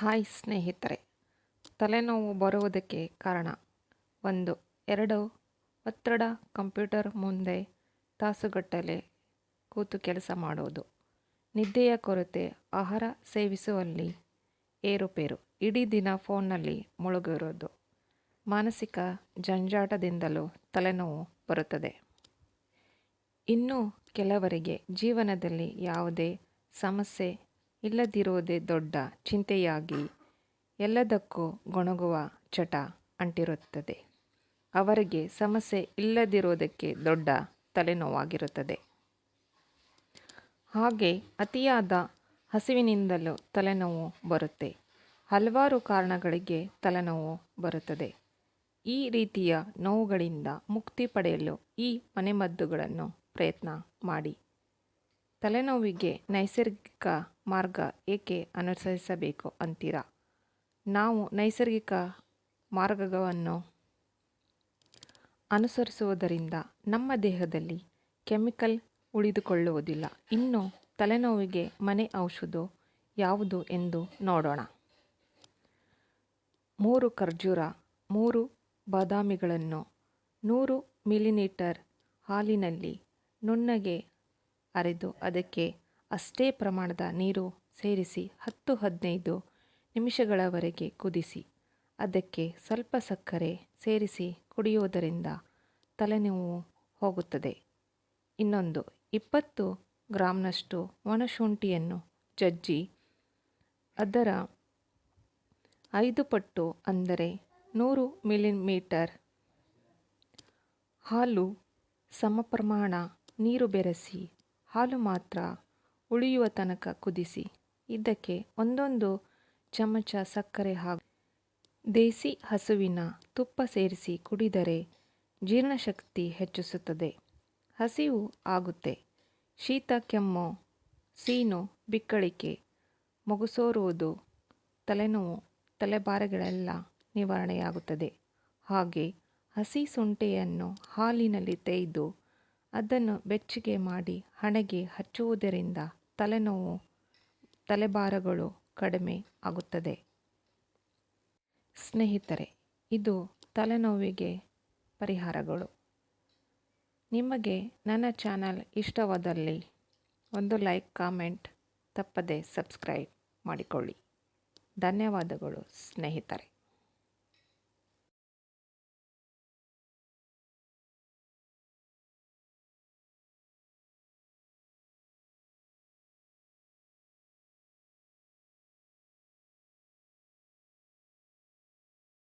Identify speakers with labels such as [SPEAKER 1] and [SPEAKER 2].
[SPEAKER 1] Hi ಸ್ನೇಹಿತರೆ, ತಲೆನೋವು ಬರುವುದಕ್ಕೆ ಕಾರಣ ಒಂದು, ಎರಡು, ಒತ್ತಡ ಕಂಪ್ಯೂಟರ್ ಮುಂದೆ ತಾಸುಗಟ್ಟಲೆ ಕೂತು ಕೆಲಸ ಮಾಡುವುದು. ನಿದ್ದೆಯ ಕೊರತೆ, ಆಹಾರ ಸೇವಿಸುವಲ್ಲಿ ಏರುಪೇರು, ಇಡೀ ದಿನ ಫೋನ್ನಲ್ಲಿ ಮುಳುಗಿರೋದು. ಮಾನಸಿಕ ಜಂಜಾಟದಿಂದಲೂ ತಲೆನೋವು ಬರುತ್ತದೆ. ಇನ್ನು ಕೆಲವರಿಗೆ ಜೀವನದಲ್ಲಿ ಯಾವುದೇ ಸಮಸ್ಯೆ ಇಲ್ಲದಿರುವುದೇ ದೊಡ್ಡ ಚಿಂತೆಯಾಗಿ ಎಲ್ಲದಕ್ಕೂ ಗೊಣಗುವ ಚಟ ಅಂಟಿರುತ್ತದೆ. ಅವರಿಗೆ ಸಮಸ್ಯೆ ಇಲ್ಲದಿರುವುದಕ್ಕೆ ದೊಡ್ಡ ತಲೆನೋವಾಗಿರುತ್ತದೆ. ಹಾಗೆ ಅತಿಯಾದ ಹಸಿವಿನಿಂದಲೂ ತಲೆನೋವು ಬರುತ್ತೆ. ಹಲವಾರು ಕಾರಣಗಳಿಗೆ ತಲೆನೋವು ಬರುತ್ತದೆ. ಈ ರೀತಿಯ ನೋವುಗಳಿಂದ ಮುಕ್ತಿ ಪಡೆಯಲು ಈ ಮನೆಮದ್ದುಗಳನ್ನು ಪ್ರಯತ್ನ ಮಾಡಿ. ತಲೆನೋವಿಗೆ ನೈಸರ್ಗಿಕ ಮಾರ್ಗ ಏಕೆ ಅನುಸರಿಸಬೇಕು ಅಂತೀರಾ? ನಾವು ನೈಸರ್ಗಿಕ ಮಾರ್ಗವನ್ನು ಅನುಸರಿಸುವುದರಿಂದ ನಮ್ಮ ದೇಹದಲ್ಲಿ ಕೆಮಿಕಲ್ ಉಳಿದುಕೊಳ್ಳುವುದಿಲ್ಲ. ಇನ್ನು ತಲೆನೋವಿಗೆ ಮನೆ ಔಷಧ ಯಾವುದು ಎಂದು ನೋಡೋಣ. ಮೂರು ಖರ್ಜೂರ, ಮೂರು ಬಾದಾಮಿಗಳನ್ನು ನೂರು ಮಿಲಿಲೀಟರ್ ಹಾಲಿನಲ್ಲಿ ನುಣ್ಣಗೆ ಅರೆದು ಅದಕ್ಕೆ ಅಷ್ಟೇ ಪ್ರಮಾಣದ ನೀರು ಸೇರಿಸಿ ಹತ್ತು ಹದಿನೈದು ನಿಮಿಷಗಳವರೆಗೆ ಕುದಿಸಿ. ಅದಕ್ಕೆ ಸ್ವಲ್ಪ ಸಕ್ಕರೆ ಸೇರಿಸಿ ಕುಡಿಯುವುದರಿಂದ ತಲೆನೋವು ಹೋಗುತ್ತದೆ. ಇನ್ನೊಂದು, ಇಪ್ಪತ್ತು ಗ್ರಾಮ್ನಷ್ಟು ಒಣಶುಂಠಿಯನ್ನು ಜಜ್ಜಿ, ಅದರ ಐದು ಪಟ್ಟು ಅಂದರೆ ನೂರು ಮಿಲಿಮೀಟರ್ ಹಾಲು ಸಮ ಪ್ರಮಾಣ ನೀರು ಬೆರೆಸಿ ಹಾಲು ಮಾತ್ರ ಉಳಿಯುವ ತನಕ ಕುದಿಸಿ. ಇದಕ್ಕೆ ಒಂದೊಂದು ಚಮಚ ಸಕ್ಕರೆ ಹಾಗೂ ದೇಸಿ ಹಸುವಿನ ತುಪ್ಪ ಸೇರಿಸಿ ಕುಡಿದರೆ ಜೀರ್ಣಶಕ್ತಿ ಹೆಚ್ಚಿಸುತ್ತದೆ. ಹಸಿವು ಆಗುತ್ತೆ. ಶೀತ, ಕೆಮ್ಮು, ಸೀನು, ಬಿಕ್ಕಳಿಕೆ, ಮೊಗಸೋರುವುದು, ತಲೆನೋವು, ತಲೆಬಾರೆಗಳೆಲ್ಲ ನಿವಾರಣೆಯಾಗುತ್ತದೆ. ಹಾಗೆ ಹಸಿ ಸುಂಟೆಯನ್ನು ಹಾಲಿನಲ್ಲಿ ತೆಗೆದು ಅದನ್ನು ಬೆಚ್ಚಗೆ ಮಾಡಿ ಹಣೆಗೆ ಹಚ್ಚುವುದರಿಂದ ತಲೆನೋವು, ತಲೆಭಾರಗಳು ಕಡಿಮೆ ಆಗುತ್ತದೆ. ಸ್ನೇಹಿತರೆ, ಇದು ತಲೆನೋವಿಗೆ ಪರಿಹಾರಗಳು. ನಿಮಗೆ ನನ್ನ ಚಾನಲ್ ಇಷ್ಟವಾದಲ್ಲಿ ಒಂದು ಲೈಕ್, ಕಾಮೆಂಟ್, ತಪ್ಪದೆ ಸಬ್ಸ್ಕ್ರೈಬ್ ಮಾಡಿಕೊಳ್ಳಿ. ಧನ್ಯವಾದಗಳು ಸ್ನೇಹಿತರೆ.